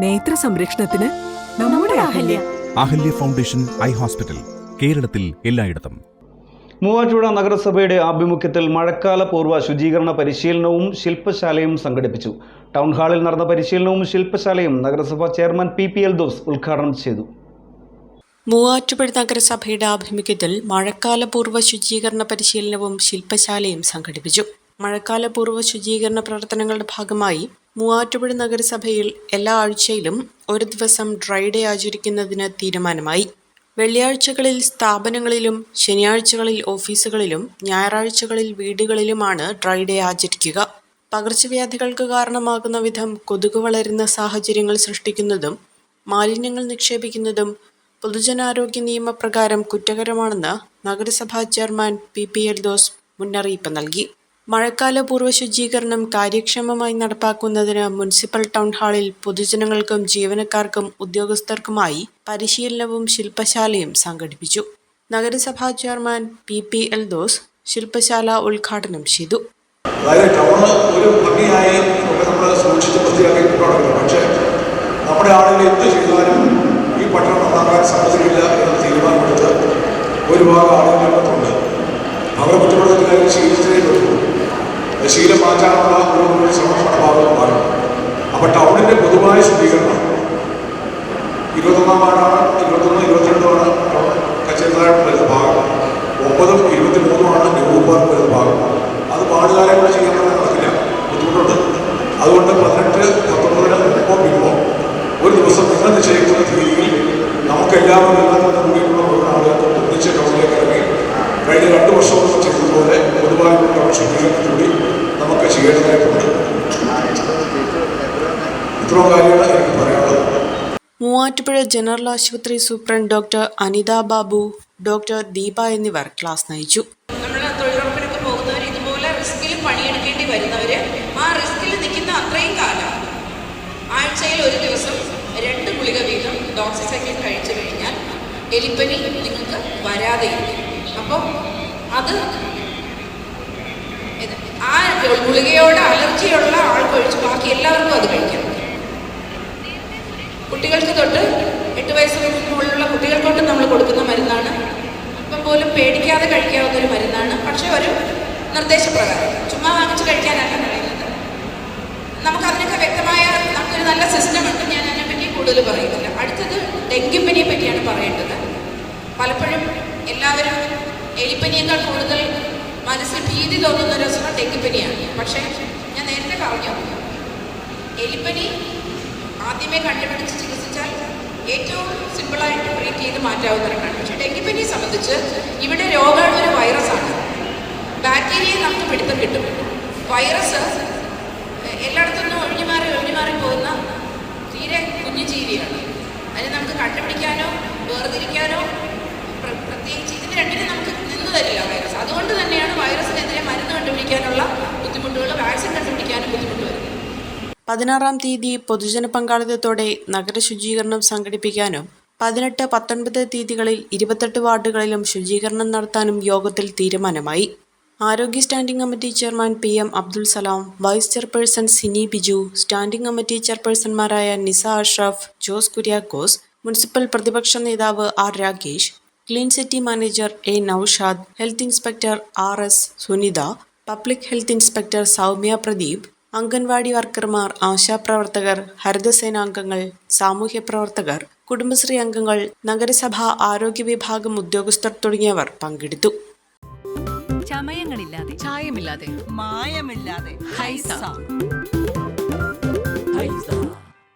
നേത്ര സംരക്ഷണത്തിന് നമ്മുടെ Ahalya. Ahalya. Foundation eye hospital കേരളത്തിൽ എല്ലായിടത്തും. മൂവാറ്റുപുഴ നഗരസഭയുടെ ആഭിമുഖ്യത്തിൽ മഴക്കാല പൂർവ ശുചീകരണ പരിശീലനവും ശില്പശാലയും സംഘടിപ്പിച്ചു. ടൗൺ ഹാളിൽ നടന്ന പരിശീലനവും ശില്പശാലയും നഗരസഭാ chairman P P Eldhose ഉദ്ഘാടനം ചെയ്തു. മൂവാറ്റുപുഴ നഗരസഭയുടെ ആഭിമുഖ്യത്തിൽ മഴക്കാല മഴക്കാലപൂർവ ശുചീകരണ പരിശീലനവും ശില്പശാലയും സംഘടിപ്പിച്ചു. മഴക്കാല മഴക്കാലപൂർവ ശുചീകരണ പ്രവർത്തനങ്ങളുടെ ഭാഗമായി മൂവാറ്റുപുഴ നഗരസഭയിൽ എല്ലാ ആഴ്ചയിലും ഒരു ദിവസം ഡ്രൈ ഡേ ആചരിക്കുന്നതിന് തീരുമാനമായി. വെള്ളിയാഴ്ചകളിൽ സ്ഥാപനങ്ങളിലും ശനിയാഴ്ചകളിൽ ഓഫീസുകളിലും ഞായറാഴ്ചകളിൽ വീടുകളിലുമാണ് ഡ്രൈ ഡേ ആചരിക്കുക. പകർച്ചവ്യാധികൾക്ക് കാരണമാകുന്ന വിധം കൊതുക് വളരുന്ന സാഹചര്യങ്ങൾ സൃഷ്ടിക്കുന്നതും മാലിന്യങ്ങൾ നിക്ഷേപിക്കുന്നതും പൊതുജനാരോഗ്യ നിയമപ്രകാരം കുറ്റകരമാണെന്ന് നഗരസഭാ chairman P P Eldhose മുന്നറിയിപ്പ് നൽകി. മഴക്കാല പൂർവ ശുചീകരണം കാര്യക്ഷമമായി നടപ്പാക്കുന്നതിന് മുനിസിപ്പൽ ടൗൺ ഹാളിൽ പൊതുജനങ്ങൾക്കും ജീവനക്കാർക്കും ഉദ്യോഗസ്ഥർക്കുമായി പരിശീലനവും ശില്പശാലയും സംഘടിപ്പിച്ചു. നഗരസഭാ chairman P P Eldhose ശില്പശാല ഉദ്ഘാടനം ചെയ്തു. നമ്മുടെ ആളുകൾ എന്ത് ചെയ്താലും ഒരുപാട് ആളുകൾ രംഗത്തുണ്ട് അവരെ കുറ്റപ്പെടുത്തുന്ന കാര്യം വരുന്നു ശീലം മാറ്റാനുള്ള ഒരു ശ്രമം ടൗണിന്റെ ഭാഗത്തുണ്ടാകും അപ്പോൾ ടൗണിന്റെ പൊതുവായ ശുദ്ധീകരണം. ഇരുപത്തൊന്നാം വാർഡാണ് ഇരുപത്തൊന്ന് ഇരുപത്തിരണ്ടുമാണ് കച്ചേരിതാഴം വരുന്ന ഭാഗം. ഒമ്പതും ഇരുപത്തിമൂന്നുമാണ് നെഹ്റു പാർക്ക് വരുന്ന ഭാഗം. അത് വാർഡുകാരെ ചെയ്യാൻ നടക്കില്ല. ബുദ്ധിമുട്ടുണ്ട്. അതുകൊണ്ട് പതിനെട്ട് പത്തൊമ്പതിന് മുമ്പോ പിന്നോ ഒരു ദിവസം നിങ്ങൾ നിശ്ചയിക്കുന്ന തീയതിയിൽ നമുക്ക് എല്ലാവരും എല്ലാത്തിനും കൂടിയിട്ടുള്ള മുഴുവൻ ഒന്നിച്ച് ടൗണിലേക്ക് ഇറങ്ങി കഴിഞ്ഞ രണ്ട് വർഷം പൊതുവായിട്ടുള്ള പൊതുവായുള്ള ടൗൺ ശുദ്ധീകരണം കൂടി നമുക്ക് ചെയ്യേണ്ടതായിട്ടുണ്ട് ഇത്രയും കാര്യമാണ് എനിക്ക് പറയാനുള്ളത്. മൂവാറ്റുപുഴ ജനറൽ ആശുപത്രി superintendent doctor Anitha Babu doctor Deepa എന്നിവർ ക്ലാസ് നയിച്ചു. നമ്മൾ തൊഴിലുറപ്പിനൊക്കെ പോകുന്നവർ ഇതുപോലെ റിസ്കിൽ പണിയെടുക്കേണ്ടി വരുന്നവർ ആ റിസ്കിൽ നിൽക്കുന്ന അത്രയും കാലം ആഴ്ചയിൽ ഒരു ദിവസം രണ്ട് ഗുളിക വീതം ഡോക്സിസൈക്ലിൻ കഴിച്ചു കഴിഞ്ഞാൽ എലിപ്പനി നിങ്ങൾക്ക് വരാതെ ഇരിക്കും അപ്പോൾ അത് ഗുളികയോട് അലർജിയുള്ള ആൾക്കൊഴിച്ച് ബാക്കി എല്ലാവർക്കും അത് കഴിക്കാം. കുട്ടികൾക്ക് തൊട്ട് എട്ട് വയസ്സ് മുകളിലുള്ള കുട്ടികൾക്കൊട്ട് നമ്മൾ കൊടുക്കുന്ന മരുന്നാണ്. ഇപ്പം പോലും പേടിക്കാതെ കഴിക്കാവുന്ന ഒരു മരുന്നാണ്. പക്ഷേ ഒരു നിർദ്ദേശപ്രകാരം. ചുമ്മാ വാങ്ങിച്ച് കഴിക്കാനല്ല പറയുന്നത്. നമുക്ക് അതിനൊക്കെ വ്യക്തമായ നമുക്കൊരു നല്ല സിസ്റ്റം ഉണ്ട്. ഞാൻ അതിനെപ്പറ്റി കൂടുതൽ പറയുന്നില്ല. അടുത്തത് ഡെങ്കിപ്പനിയെ പറ്റിയാണ് പറയേണ്ടത്. പലപ്പോഴും എല്ലാവരും എലിപ്പനിയേക്കാൾ കൂടുതൽ മനസ്സിൽ ഭീതി തോന്നുന്ന ഒരു അസുഖം ഡെങ്കിപ്പനിയാണ് പക്ഷേ ഞാൻ നേരത്തെ പറഞ്ഞു. എലിപ്പനി ആദ്യമേ കണ്ടുപിടിച്ച് ചികിത്സിച്ചാൽ ഏറ്റവും സിമ്പിളായിട്ട് ട്രീറ്റ് ചെയ്ത് മാറ്റാവുന്നതാണ് പക്ഷേ ഡെങ്കിപ്പനിയെ സംബന്ധിച്ച് ഇവിടെ രോഗം ഒരു വൈറസാണ് ബാക്ടീരിയയെ നമുക്ക് പിടുത്തം കിട്ടും. വൈറസ് എല്ലായിടത്തുനിന്നും ഒഴിഞ്ഞു മാറി ഒഴിഞ്ഞു മാറി പോകുന്ന തീരെ കുഞ്ഞു ജീവിയാണ്. അതിന് നമുക്ക് കണ്ടുപിടിക്കാനോ വേർതിരിക്കാനോ പതിനാറാം തീയതി പൊതുജന പങ്കാളിത്തത്തോടെ നഗര ശുചീകരണം സംഘടിപ്പിക്കാനും പതിനെട്ട് പത്തൊൻപത് തീയതികളിൽ ഇരുപത്തെട്ട് വാർഡുകളിലും ശുചീകരണം നടത്താനും യോഗത്തിൽ തീരുമാനമായി. ആരോഗ്യ standing committee chairman P M Abdul Salam vice chairperson Sini Biju standing committee ചെയർപേഴ്സൺമാരായ Nisa Ashraf Jose Kuriakose municipal പ്രതിപക്ഷ നേതാവ് R Rakesh clean city manager A Noushad health inspector R S Sunitha public health inspector Soumya Pradeep anganwadi വർക്കർമാർ ആശാപ്രവർത്തകർ ഹരിതസേനാംഗങ്ങൾ സാമൂഹ്യ പ്രവർത്തകർ കുടുംബശ്രീ അംഗങ്ങൾ നഗരസഭാ ആരോഗ്യ വിഭാഗം ഉദ്യോഗസ്ഥർ തുടങ്ങിയവർ പങ്കെടുത്തു. ചമയങ്ങളില്ലാതെ ചായമില്ലാതെ മായമില്ലാതെ ഹൈസ. ഹൈസ.